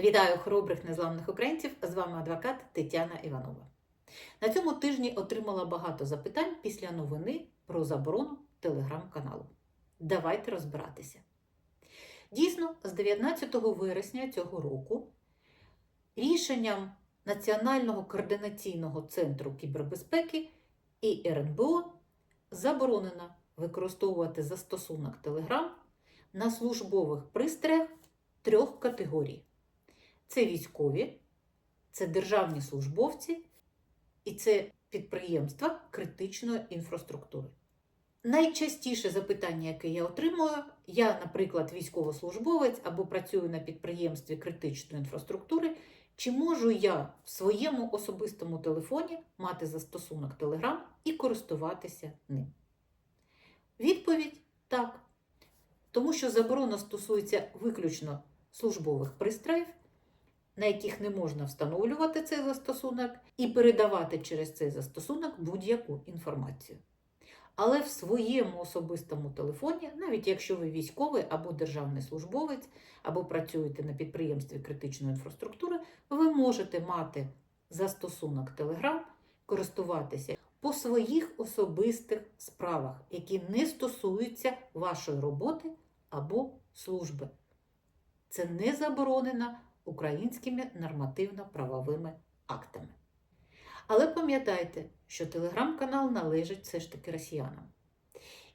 Вітаю хоробрих незламних українців! З вами адвокат Тетяна Іванова. На цьому тижні отримала багато запитань після новини про заборону телеграм-каналу. Давайте розбиратися. Дійсно, з 19 вересня цього року рішенням Національного координаційного центру кібербезпеки і РНБО заборонено використовувати застосунок Telegram на службових пристроях трьох категорій: це військові, це державні службовці і це підприємства критичної інфраструктури. Найчастіше запитання, яке я отримую, я, наприклад, військовослужбовець або працюю на підприємстві критичної інфраструктури, чи можу я в своєму особистому телефоні мати застосунок Telegram і користуватися ним? Відповідь так. Тому що заборона стосується виключно службових пристроїв, на яких не можна встановлювати цей застосунок і передавати через цей застосунок будь-яку інформацію. Але в своєму особистому телефоні, навіть якщо ви військовий або державний службовець, або працюєте на підприємстві критичної інфраструктури, ви можете мати застосунок Telegram, користуватися по своїх особистих справах, які не стосуються вашої роботи або служби. Це не заборонено українськими нормативно-правовими актами. Але пам'ятайте, що телеграм-канал належить все ж таки росіянам.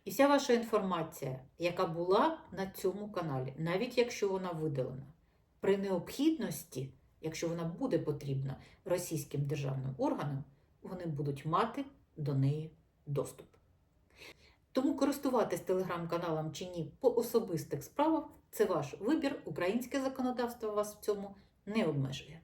І вся ваша інформація, яка була на цьому каналі, навіть якщо вона видалена, при необхідності, якщо вона буде потрібна російським державним органам, вони будуть мати до неї доступ. Тому користуватись телеграм-каналом чи ні по особистих справах це ваш вибір. Українське законодавство вас в цьому не обмежує.